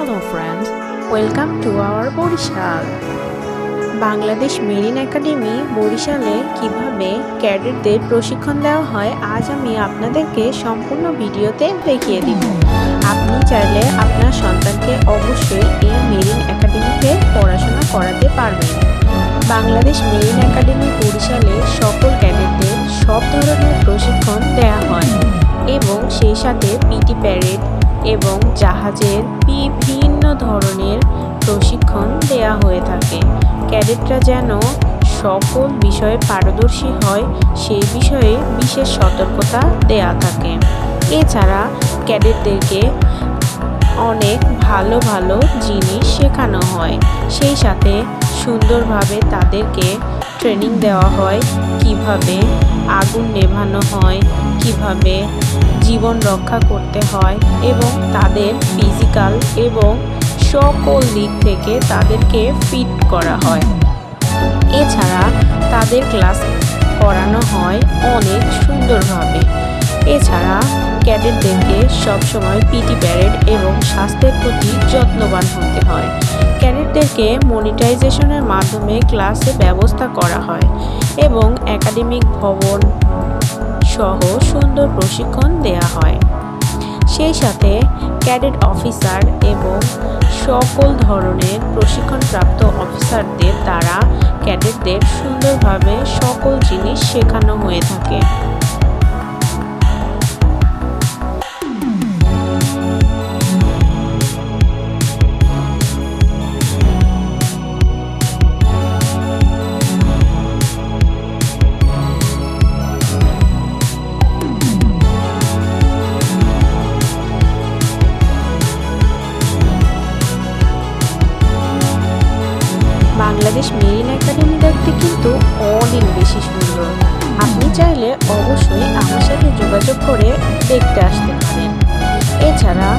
Hello friends, welcome to our Barishal Bangladesh Marine Academy বরিশালে কীভাবে ক্যাডেটদের প্রশিক্ষণ দেওয়া হয় আজ আমি আপনাদেরকে সম্পূর্ণ ভিডিওতে দেখিয়ে দিব। আপনি চাইলে আপনার সন্তানকে অবশ্যই এই মেরিন একাডেমিতে পড়াশোনা করাতে পারবেন। বাংলাদেশ মেরিন একাডেমি বরিশালে সকল ক্যাডেটদের সব ধরনের প্রশিক্ষণ দেওয়া হয় এবং সেই সাথে পিটি প্যারেড এবং জাহাজের বিভিন্ন ধরনের প্রশিক্ষণ দেয়া হয়ে থাকে। ক্যাডেটরা যেন সকল বিষয়ে পারদর্শী হয়, সেই বিষয়ে বিশেষ সতর্কতা দেয়া থাকে। এছাড়া ক্যাডেটদেরকে অনেক ভালো ভালো জিনিস শেখানো হয়। সেই সাথে সুন্দরভাবে তাদেরকে ট্রেনিং দেওয়া হয়, কীভাবে আগুন নেভানো হয়, কীভাবে জীবন রক্ষা করতে হয় এবং তাদের ফিজিক্যাল এবং সকল দিক থেকে তাদেরকে ফিট করা হয়। এছাড়া তাদের ক্লাস করানো হয় অনেক সুন্দরভাবে। এছাড়া ক্যাডেটদেরকে সবসময় পিটি প্যারেড এবং স্বাস্থ্যের প্রতি যত্নবান হতে হয়। ক্যাডেটদেরকে মনিটাইজেশনের মাধ্যমে ক্লাসে ব্যবস্থা করা হয় এবং একাডেমিক ভবন সহ সুন্দর প্রশিক্ষণ দেয়া হয়। সেই সাথে ক্যাডেট অফিসার এবং সকল ধরনের প্রশিক্ষণপ্রাপ্ত অফিসারদের দ্বারা ক্যাডেটদের সুন্দরভাবে সকল জিনিস শেখানো হয়ে থাকে। মেরিন একাডেমি দেখতে কিন্তু অনেক বেশি সুন্দর। আপনি চাইলে অবশ্যই আমার সাথে যোগাযোগ করে দেখতে আসতে পারেন। এছাড়া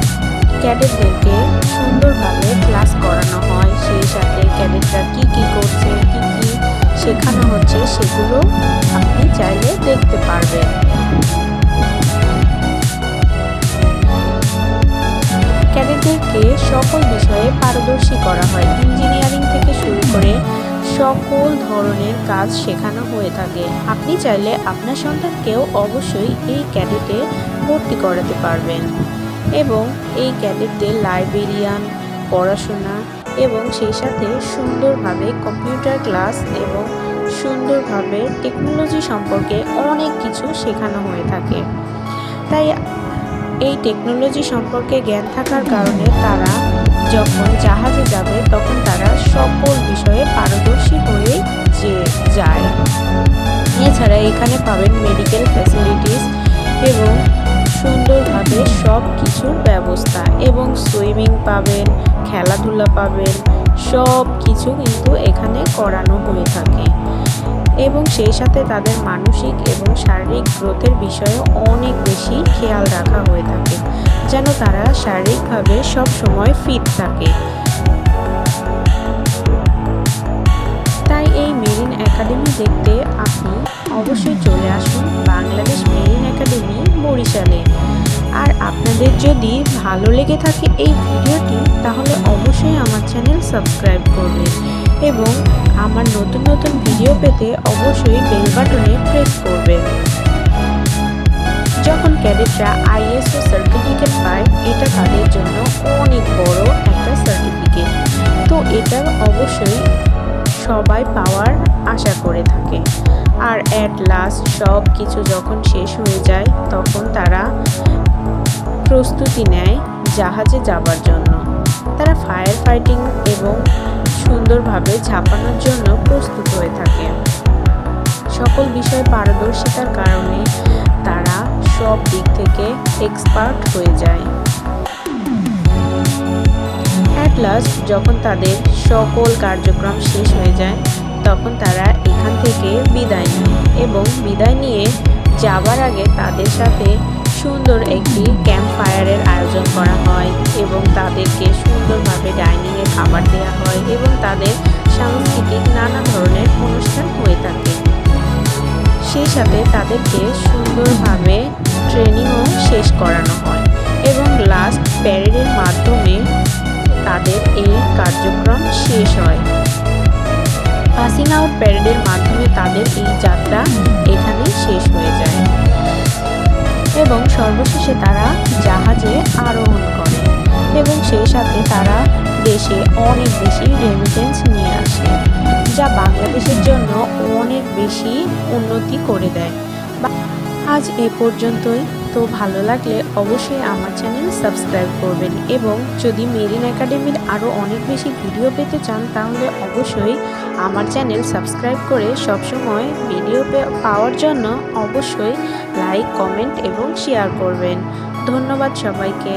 ক্যাডেটদেরকে সুন্দরভাবে ক্লাস করানো হয়, সেই সাথে ক্যাডেটরা কি কি করছে, কি কি শেখানো হচ্ছে সেগুলো আপনি চাইলে দেখতে পারবেন। ক্যাডেটদেরকে সকল বিষয়ে পারদর্শী করা হয়। ইঞ্জিনিয়ারিং থেকে শুরু করে সকল ধরনের কাজ শেখানো হয়ে থাকে। আপনি চাইলে আপনার সন্তানকেও অবশ্যই এই ক্যাডেটে ভর্তি করাতে পারবেন এবং এই ক্যাডেটদের লাইব্রেরিয়ান, পড়াশোনা এবং সেই সাথে সুন্দরভাবে কম্পিউটার ক্লাস এবং সুন্দরভাবে টেকনোলজি সম্পর্কে অনেক কিছু শেখানো হয়ে থাকে। তাই এই টেকনোলজি সম্পর্কে জ্ঞান থাকার কারণে তারা যখন জাহাজে যাবে তখন তারা সকল বিষয়ে পারদর্শী যায়। এছাড়া এখানে পাবেন মেডিকেল ফ্যাসিলিটিস এবং সুন্দরভাবে সব কিছুর ব্যবস্থা এবং সুইমিং পাবেন, খেলাধুলা পাবেন সব কিছু কিন্তু এখানে করানো হয়ে থাকে। এবং সেই সাথে তাদের মানসিক এবং শারীরিক গ্রোথের বিষয়ে অনেক বেশি খেয়াল রাখা হয়ে থাকে, যেন তারা শারীরিকভাবে সব সময় ফিট থাকে। দেখতে আপনি অবশ্যই চলে আসুন বাংলাদেশ মেরিন একাডেমি বরিশালে। আর আপনাদের যদি ভালো লেগে থাকে এই ভিডিওটি, তাহলে অবশ্যই আমার চ্যানেল সাবস্ক্রাইব করবেন এবং আমার নতুন নতুন ভিডিও পেতে অবশ্যই বেল বাটনে প্রেস করবেন। যখন ক্যাডেটরা আইএসও সার্টিফিকেট পায়, এটা তাদের জন্য অনেক বড় একটা সার্টিফিকেট। তো এটা অবশ্যই সবাই পাওয়ার আশা করে থাকে। আর অ্যাট লাস্ট সব কিছু যখন শেষ হয়ে যায়, তখন তারা প্রস্তুতি নেয় জাহাজে যাবার জন্য। তারা ফায়ার ফাইটিং এবং সুন্দরভাবে ঝাঁপানোর জন্য প্রস্তুত হয়ে থাকে। সকল বিষয়ে পারদর্শিতার কারণে তারা সব দিক থেকে এক্সপার্ট হয়ে যায়। লাস্ট যখন তাদের সকল কার্যক্রম শেষ হয়ে যায়, তখন তারা এখান থেকে বিদায় নেয় এবং বিদায় নিয়ে যাবার আগে তাদের সাথে সুন্দর একটি ক্যাম্প ফায়ারের আয়োজন করা হয় এবং তাদেরকে সুন্দরভাবে ডাইনিংয়ে খাবার দেওয়া হয় এবং তাদের সাংস্কৃতিক নানা ধরনের অনুষ্ঠান হয়ে থাকে। সেই সাথে তাদেরকে সুন্দরভাবে ট্রেনিংও শেষ করানো হয় এবং লাস্ট প্যারেডের মাধ্যমে শেষ হয়। পাসিং আউট প্যারেডের মাধ্যমে তাদের এই যাত্রা এখানেই শেষ হয়ে যায়। এবং সর্বশেষে তারা জাহাজে আরোহণ করে এবং সেই সাথে তারা দেশে অনেক বেশি রেমিটেন্স নিয়ে আসে, যা বাংলাদেশের জন্য অনেক বেশি উন্নতি করে দেয়। আজ এ পর্যন্তই। তো ভালো লাগলে অবশ্যই আমার চ্যানেল সাবস্ক্রাইব করবেন এবং যদি মেরিন একাডেমির আরও অনেক বেশি ভিডিও পেতে চান, তাহলে অবশ্যই আমার চ্যানেল সাবস্ক্রাইব করে সবসময় ভিডিও পাওয়ার জন্য অবশ্যই লাইক, কমেন্ট এবং শেয়ার করবেন। ধন্যবাদ সবাইকে।